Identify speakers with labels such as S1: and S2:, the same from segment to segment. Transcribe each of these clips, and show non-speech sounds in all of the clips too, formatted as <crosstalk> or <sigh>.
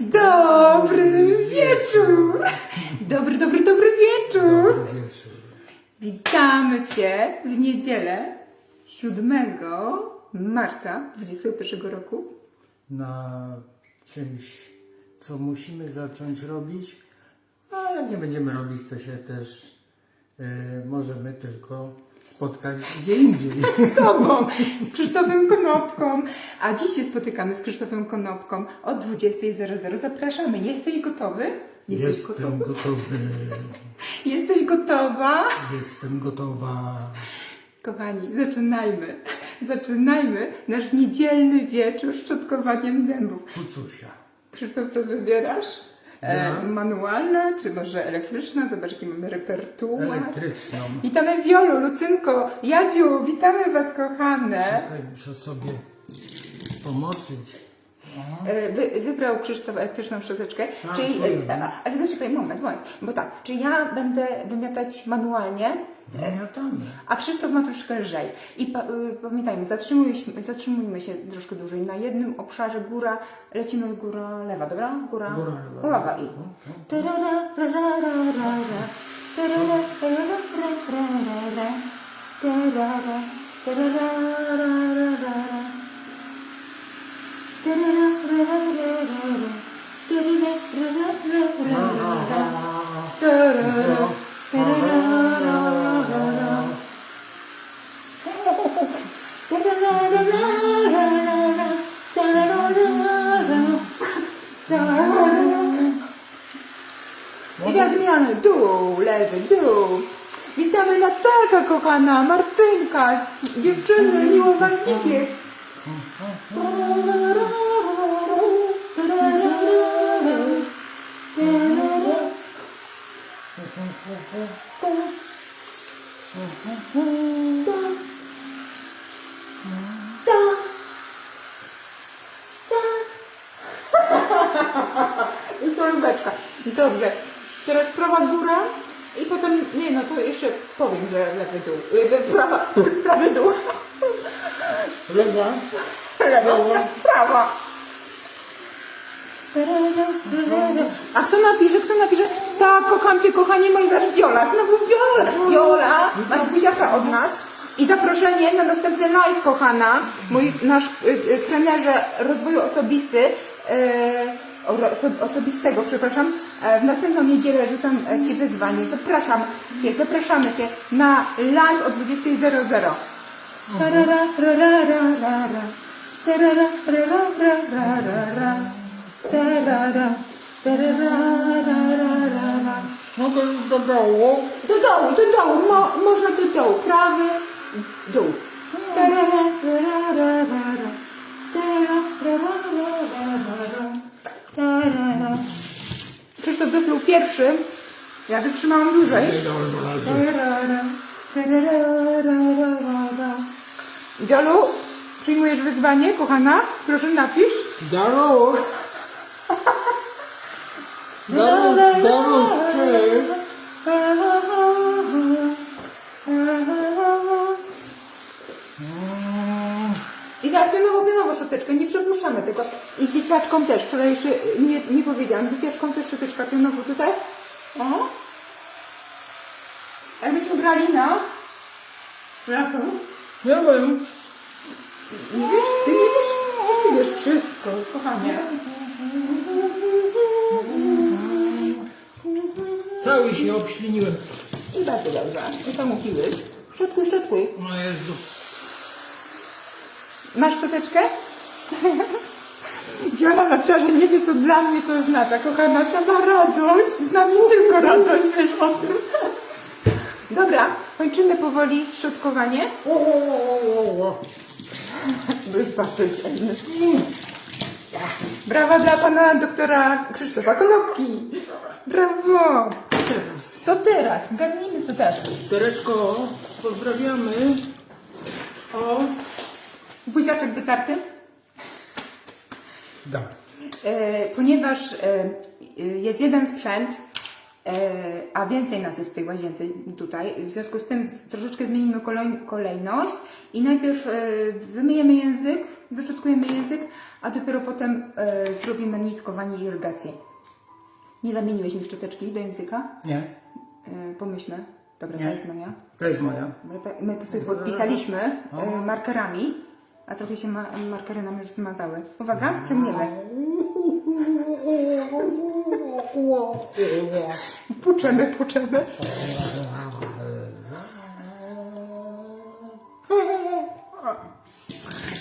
S1: Dobry wieczór! Dobry, dobry, dobry wieczór!
S2: Dobry wieczór.
S1: Witamy Cię w niedzielę 7 marca 2021 roku.
S2: Na czymś, co musimy zacząć robić, a jak nie będziemy robić, to się też e, możemy tylko spotkać gdzie indziej. <laughs>
S1: Z Tobą, z Krzysztofem Konopką. A dziś się spotykamy z Krzysztofem Konopką o 20.00. Zapraszamy. Jesteś gotowy? Jesteś
S2: Jestem
S1: gotowy?
S2: gotowy.
S1: Jesteś gotowa?
S2: Jestem gotowa.
S1: Kochani, zaczynajmy. <laughs> Zaczynajmy nasz niedzielny wieczór szczotkowaniem zębów.
S2: Pucusia.
S1: Krzysztof, co wybierasz? E, manualna, czy może elektryczna? Zobacz, jaki mamy repertuar.
S2: Elektryczną.
S1: Witamy Wiolu, Lucynko, Jadziu, witamy Was, kochane.
S2: Czekaj, muszę sobie pomoczyć.
S1: E, Wy, wybrał Krzysztof elektryczną szczoteczkę,
S2: Tak,
S1: czyli,
S2: powiem.
S1: e, a, ale zaczekaj moment, moment, bo tak, czy ja będę wymiatać manualnie,
S2: Zamiatamy.
S1: a Krzysztof ma troszkę lżej. I pa, y, pamiętajmy, zatrzymujmy, zatrzymujmy się troszkę dłużej. Na jednym obszarze góra, lecimy góra lewa, dobra? Góra,
S2: Góra lewa.
S1: lewa i... Tarara, rara, rara, tarara, rara, rara, tarara, tarara, rara, tarara, rara, tarara, tarara, I na zmianę dół, lewy, dół. Witamy Natalka kochana, Martynka, dziewczyny, miło was widzieć. I solbeczka. Dobrze. Teraz prawa góra i potem, nie no to jeszcze powiem, że lewy dół. Y, Prawa, prawy dół.
S2: Lewa.
S1: Lewa, prawa. A kto napisze, kto napisze? Tak, kocham cię, kochanie moje, zaraz Viola, znowu Viola. Viola, masz buziaka od nas. I zaproszenie na następny live, kochana. Mój, nasz y, y, trenerze rozwoju osobisty, y, oso, osobistego, przepraszam. E, w następną niedzielę rzucam e, Ci wyzwanie. Zapraszam Cię, zapraszamy Cię na live o 20.00. Tarara, rara, rara, tarara, rara.
S2: Mogę iść do dołu.
S1: Do dołu, do dołu, Mo, można do dołu, prawy, dół. Tarara, rara, rara, tarara, rara, rara, tarara. Krzysztof wypluł pierwszy, ja wytrzymałam dłużej. Tarara, przyjmujesz wyzwanie, kochana? Proszę napisz.
S2: Daru. Cześć.
S1: I teraz pionowo, pionowo szczoteczkę, nie przepuszczamy tego. I dzieciaczkom też, wczoraj jeszcze nie, nie powiedziałam, dzieciaczkom też szczoteczka pionowo tutaj. O. Jakbyśmy grali na... Jaką?
S2: Nie wiem.
S1: Nie wiesz, ty nie wiesz, ty wiesz wszystko, kochanie.
S2: Cały się obśliniłem.
S1: I bardzo dobrze. I to mówiły. Szczotkuj, szczotkuj.
S2: O Jezus.
S1: Masz szczoteczkę? <laughs> Wiola napisała, że nie wie co dla mnie to oznacza. Kochana, sama radość. Z nami tylko radość, wiesz o tym. Dobra, kończymy powoli szczotkowanie.
S2: O, o, o, o.
S1: Brawa dla pana doktora Krzysztofa Konopki. Brawo.
S2: Teraz.
S1: To teraz, zgadnijmy co teraz.
S2: Teresko, pozdrawiamy. O,
S1: Buziaczek wytarty.
S2: Dobra.
S1: E, ponieważ e, e, jest jeden sprzęt, e, a więcej nas jest w tej łazience tutaj, w związku z tym troszeczkę zmienimy kolej, kolejność i najpierw e, wymyjemy język, wyszutkujemy język, a dopiero potem e, zrobimy nitkowanie i irygację. Nie zamieniłeś mi szczoteczki do języka?
S2: Nie?
S1: E, pomyślmy. Dobra,
S2: Nie.
S1: to jest moja.
S2: To jest moja.
S1: My sobie podpisaliśmy e, markerami, a trochę się ma, markery nam już zmazały. Uwaga, ciągniemy. Puczemy, puczemy.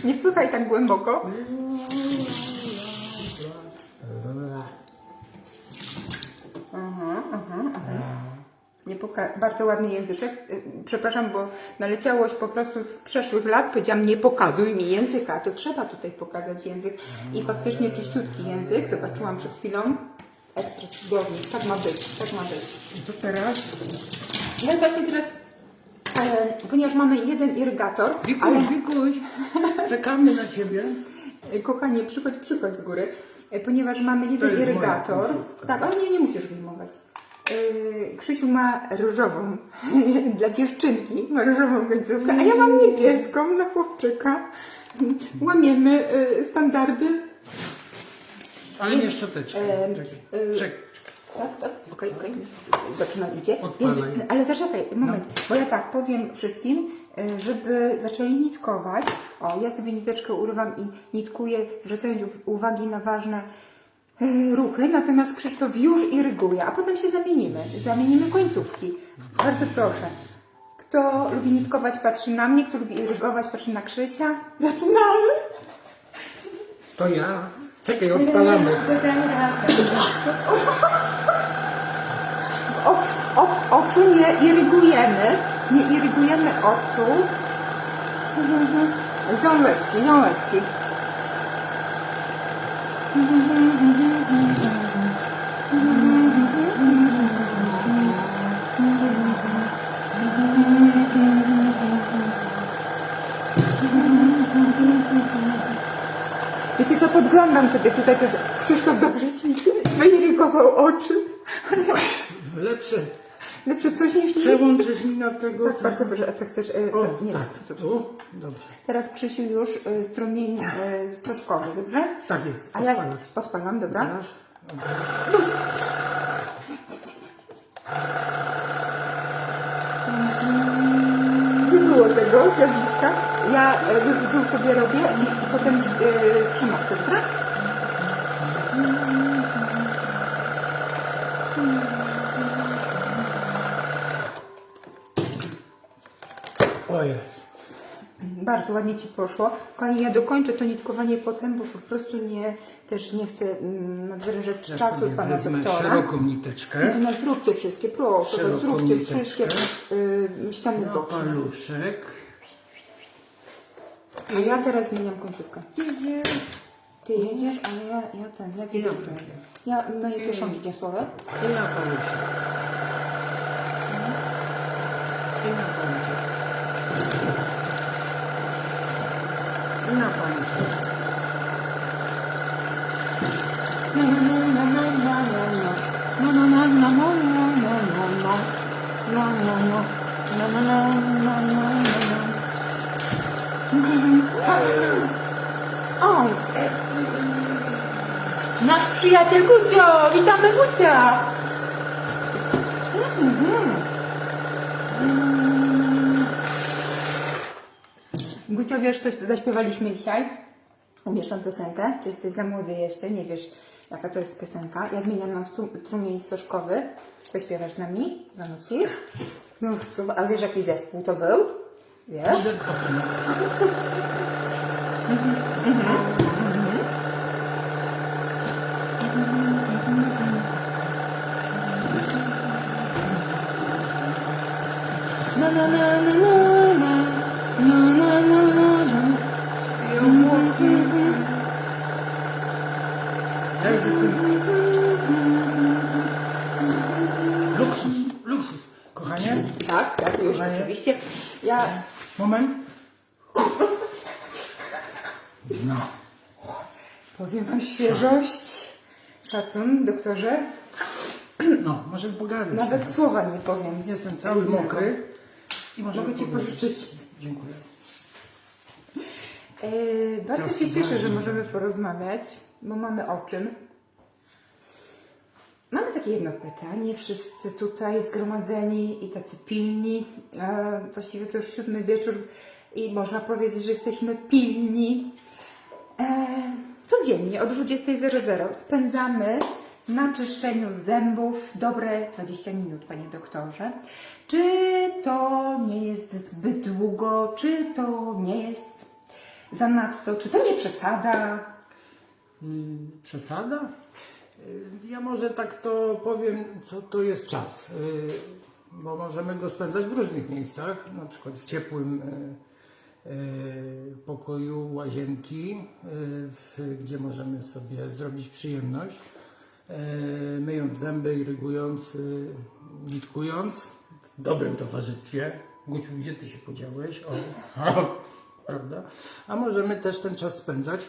S1: Nie wpychaj tak głęboko. Poka- bardzo ładny języczek. Y, Przepraszam, bo naleciałość po prostu z przeszłych lat. Powiedziałam, nie pokazuj mi języka. To trzeba tutaj pokazać język. I faktycznie czyściutki język. Zobaczyłam przed chwilą. Ekstra cudowny. Tak ma być, tak ma być.
S2: I co teraz?
S1: Ja właśnie teraz, e, ponieważ mamy jeden irygator,
S2: Wikuś,
S1: ale
S2: Wikuś, czekamy na ciebie.
S1: e, kochanie, przychodź, przychodź z góry, e, ponieważ mamy jeden irygator. Tak, ale nie, nie musisz wyjmować. E, Krzysiu ma różową <laughs> dla dziewczynki, ma różową końcówkę, a ja mam niebieską na chłopczyka. Łamiemy e, standardy.
S2: Ale nie szczoteczkę.
S1: Em,
S2: Czekaj.
S1: Tak, tak, okej, okej. Zaczyna idzie.
S2: Odpalaj.
S1: Więc, ale zaczekaj, moment, bo ja tak powiem wszystkim, żeby zaczęli nitkować. O, ja sobie niteczkę urywam i nitkuję, zwracając uw- uwagi na ważne ruchy, natomiast Krzysztof już iryguje, a potem się zamienimy. Zamienimy końcówki. Bardzo proszę. Kto lubi nitkować, patrzy na mnie, kto lubi irygować, patrzy na Krzysia. Zaczynamy!
S2: To ja. Czekaj, odpalamy.
S1: O, o, oczu nie irygujemy, nie irygujemy oczu. Ząbeczki, ząbeczki. Wiecie podglądam sobie tutaj, to jest Krzysztof dobrze ci wyirygował oczy.
S2: Lepsze.
S1: Lepsze coś niż nic.
S2: Przełączysz mi na tego.
S1: Tak, bardzo proszę, a co chcesz? e,
S2: O,
S1: co- nie,
S2: tak.
S1: tu, tu.
S2: Dobrze.
S1: Teraz Krzysiu już y, strumień y, stożkowy, dobrze?
S2: Tak jest.
S1: A ja
S2: Odpalasz.
S1: odpalam, dobra?
S2: Odpalasz.
S1: Nie było tego zjawiska. Ja już dół sobie robię i, i potem y, trzymam, dobra?
S2: O jest.
S1: Bardzo ładnie Ci poszło. Kochani, ja dokończę to nitkowanie potem, bo po prostu nie, też nie chcę mm, nadwyrężać
S2: Ja
S1: czasu
S2: sobie
S1: Pana
S2: wezmę
S1: doktora.
S2: szeroką niteczkę.
S1: No zróbcie wszystkie, proszę,
S2: Szeroką
S1: zróbcie
S2: niteczkę.
S1: wszystkie y, ściany
S2: Na
S1: boczne.
S2: paluszek.
S1: A ja teraz zmieniam końcówkę. Ty jedziesz, ale ja, ja ten, ja ten. Ja myję kieszonki dzięsowe.
S2: I na paluszek. I na paluszek. I na paluszek.
S1: No, no, no, no, no, no, no, no. No, no, no, no, no, no, no, no. No, no, no. No, no, no, no, no, no, no. O! Nasz przyjaciel Gucio! Witamy Gucia! Gucio, wiesz coś, co zaśpiewaliśmy dzisiaj? Umiesz tą piosenkę? Czy jesteś za młody jeszcze? Nie wiesz, jaka to jest piosenka? Ja zmieniam na stru- strumień stożkowy. Zaśpiewasz z nami? Zanucisz? No, a wiesz, jaki zespół to był? Wiesz?
S2: Model Copen.
S1: Na, na, na, na, na, na. Na, na, na, na, na.
S2: Ja już jestem. Luksus, luksus. Kochanie,
S1: Tak, tak, już
S2: Kochanie.
S1: oczywiście. Ja
S2: moment. No.
S1: Powiem o świeżość. Szacun, doktorze.
S2: No, może pogadać.
S1: Nawet
S2: teraz.
S1: słowa nie powiem.
S2: Jestem cały mokry. I może
S1: Mogę ci pożyczyć.
S2: Dziękuję.
S1: E, bardzo
S2: Teraz
S1: się cieszę, że możemy porozmawiać, bo mamy o czym. Mamy takie jedno pytanie, wszyscy tutaj zgromadzeni i tacy pilni. E, właściwie to już siódmy wieczór i można powiedzieć, że jesteśmy pilni. E, codziennie o 20.00 spędzamy na czyszczeniu zębów dobre 20 minut, panie doktorze. Czy to nie jest zbyt długo, czy to nie jest zanadto, czy to nie przesada?
S2: Mm, Przesada? Y, Ja może tak to powiem, co to jest czas. Y, Bo możemy go spędzać w różnych miejscach, na przykład w ciepłym y, pokoju łazienki, w, gdzie możemy sobie zrobić przyjemność, y, myjąc zęby, irygując, nitkując, w dobrym towarzystwie. Guciu, gdzie ty się podziałeś? <laughs> O, prawda? A możemy też ten czas spędzać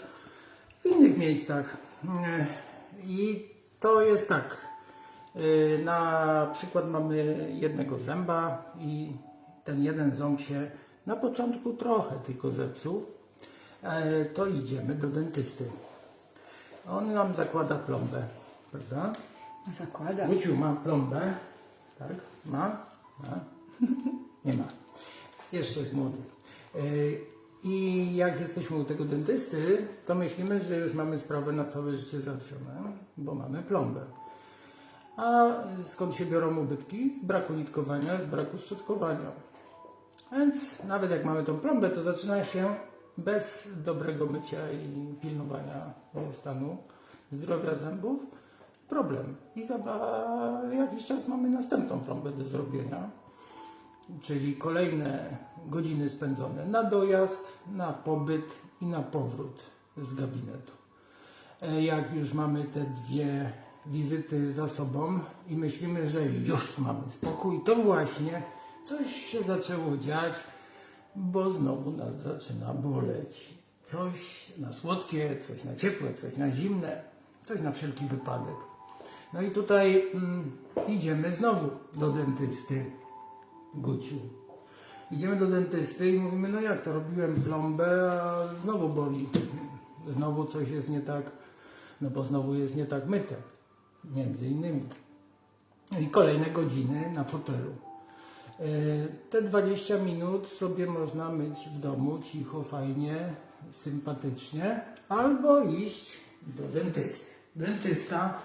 S2: w innych miejscach. E, I to jest tak. E, Na przykład mamy jednego zęba i ten jeden ząb się na początku trochę tylko zepsuł. E, To idziemy do dentysty. On nam zakłada plombę, prawda?
S1: Zakładam.
S2: Guciu ma plombę. Tak? Ma? Ma? <laughs> Nie ma. Jeszcze jest młody. Yy, I jak jesteśmy u tego dentysty, to myślimy, że już mamy sprawę na całe życie załatwione, bo mamy plombę. A skąd się biorą ubytki? Z braku nitkowania, z braku szczotkowania. Więc nawet jak mamy tą plombę, to zaczyna się bez dobrego mycia i pilnowania e, stanu zdrowia zębów problem. I za jakiś czas mamy następną plombę do zrobienia, czyli kolejne godziny spędzone na dojazd, na pobyt i na powrót z gabinetu. E, Jak już mamy te dwie wizyty za sobą i myślimy, że już mamy spokój, to właśnie coś się zaczęło dziać, bo znowu nas zaczyna boleć. Coś na słodkie, coś na ciepłe, coś na zimne, coś na wszelki wypadek. No i tutaj mm, idziemy znowu do dentysty, Guciu. Idziemy do dentysty i mówimy, no jak to, robiłem plombę, a znowu boli. Znowu coś jest nie tak, no bo znowu jest nie tak myte, między innymi. No I kolejne godziny na fotelu. E, Te 20 minut sobie można myć w domu, cicho, fajnie, sympatycznie, albo iść do dentysty. Dentysta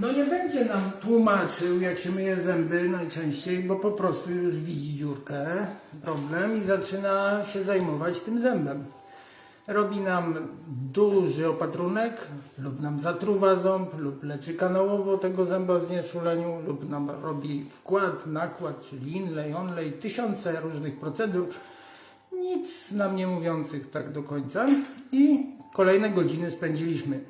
S2: no nie będzie nam tłumaczył, jak się myje zęby najczęściej, bo po prostu już widzi dziurkę, problem i zaczyna się zajmować tym zębem. Robi nam duży opatrunek, lub nam zatruwa ząb, lub leczy kanałowo tego zęba w znieczuleniu, lub nam robi wkład, nakład, czyli inlay, onlay, tysiące różnych procedur, nic nam nie mówiących tak do końca i kolejne godziny spędziliśmy.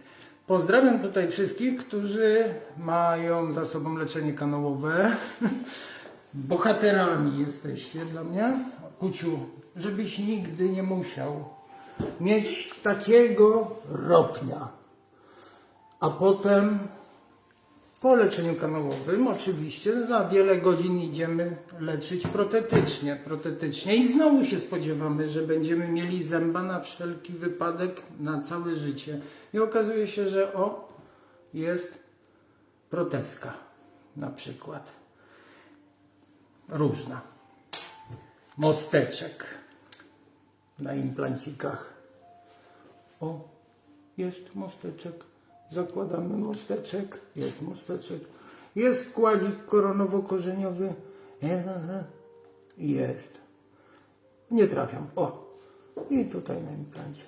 S2: Pozdrawiam tutaj wszystkich, którzy mają za sobą leczenie kanałowe. <laughs> Bohaterami jesteście dla mnie. Kuciu, żebyś nigdy nie musiał mieć takiego ropnia. A potem po leczeniu kanałowym oczywiście na wiele godzin idziemy leczyć protetycznie, protetycznie i znowu się spodziewamy, że będziemy mieli zęba na wszelki wypadek na całe życie. I okazuje się, że o, jest proteska na przykład. Różna. Mosteczek na implancikach. O, jest mosteczek. Zakładamy mosteczek. Jest mosteczek. Jest wkładzik koronowo-korzeniowy. <laughs> Jest. Nie trafiam. O, i tutaj na implancie.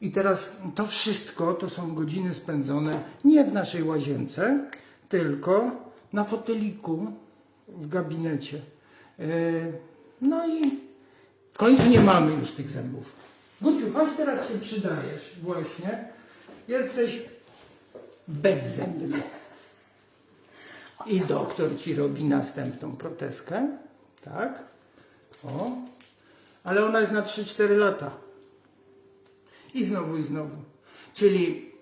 S2: I teraz to wszystko to są godziny spędzone nie w naszej łazience, tylko na foteliku w gabinecie. Yy, No i w końcu nie mamy już tych zębów. Guciu, chodź teraz się przydajesz właśnie. Jesteś bezzębny. I doktor ci robi następną protezkę. Tak? O. Ale ona jest na 3-4 lata. I znowu, i znowu. Czyli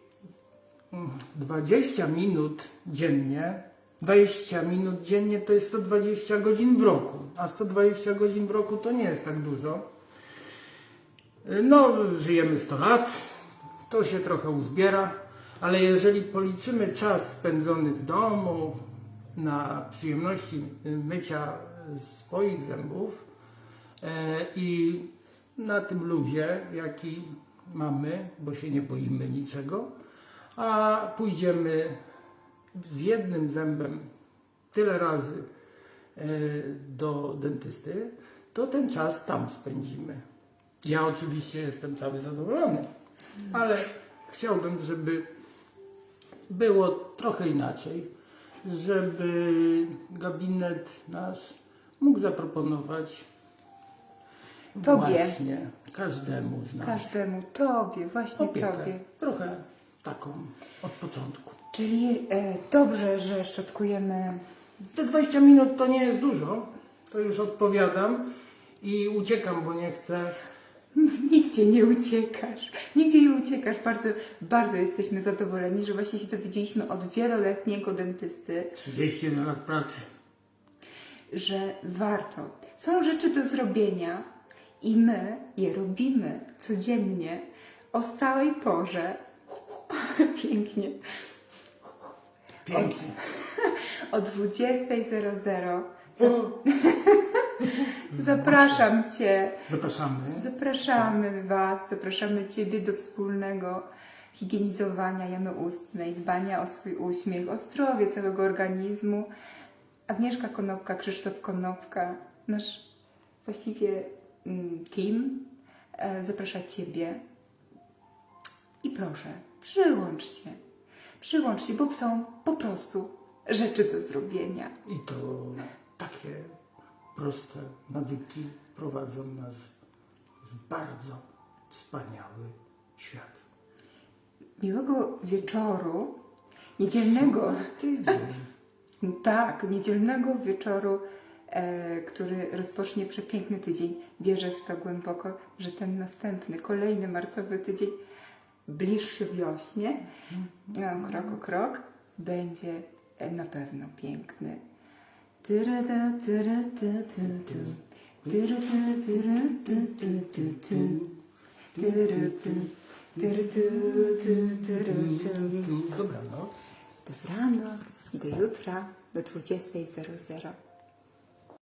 S2: mm, 20 minut dziennie, 20 minut dziennie to jest 120 godzin w roku, a 120 godzin w roku to nie jest tak dużo. No, żyjemy 100 lat, to się trochę uzbiera, ale jeżeli policzymy czas spędzony w domu na przyjemności mycia swoich zębów e, i na tym luzie, jaki mamy, bo się nie boimy niczego, a pójdziemy z jednym zębem tyle razy e, do dentysty, to ten czas tam spędzimy. Ja oczywiście jestem cały zadowolony, ale chciałbym, żeby było trochę inaczej, żeby gabinet nasz mógł zaproponować
S1: Tobie.
S2: właśnie każdemu z nas
S1: Każdemu, tobie, właśnie
S2: opiekę.
S1: tobie.
S2: Trochę taką od początku.
S1: Czyli e, dobrze, że szczotkujemy.
S2: Te 20 minut to nie jest dużo, to już odpowiadam i uciekam, bo nie chcę. <laughs>
S1: Nigdzie nie uciekasz. Nigdzie nie uciekasz. Bardzo, bardzo jesteśmy zadowoleni, że właśnie się dowiedzieliśmy od wieloletniego dentysty,
S2: 31 lat pracy.
S1: że warto. Są rzeczy do zrobienia i my je robimy codziennie o stałej porze. <laughs> Pięknie.
S2: Pięknie.
S1: O 20.00
S2: O,
S1: zapraszam Cię.
S2: Zapraszamy.
S1: Zapraszamy Was, zapraszamy Ciebie do wspólnego higienizowania jamy ustnej, dbania o swój uśmiech, o zdrowie całego organizmu. Agnieszka Konopka, Krzysztof Konopka, nasz właściwie mm, team e, zaprasza Ciebie. I proszę, przyłącz się. Przyłącz się, bo są po prostu rzeczy do zrobienia.
S2: I to takie proste nawyki prowadzą nas w bardzo wspaniały świat.
S1: Miłego wieczoru, niedzielnego.
S2: Tydzień. <laughs>
S1: Tak, niedzielnego wieczoru, e, który rozpocznie przepiękny tydzień. Wierzę w to głęboko, że ten następny, kolejny marcowy tydzień, bliższy wiośnie, no, krok o krok, będzie na pewno piękny.
S2: Dobranoc.
S1: Dobranoc. Do jutra. Do 20.00.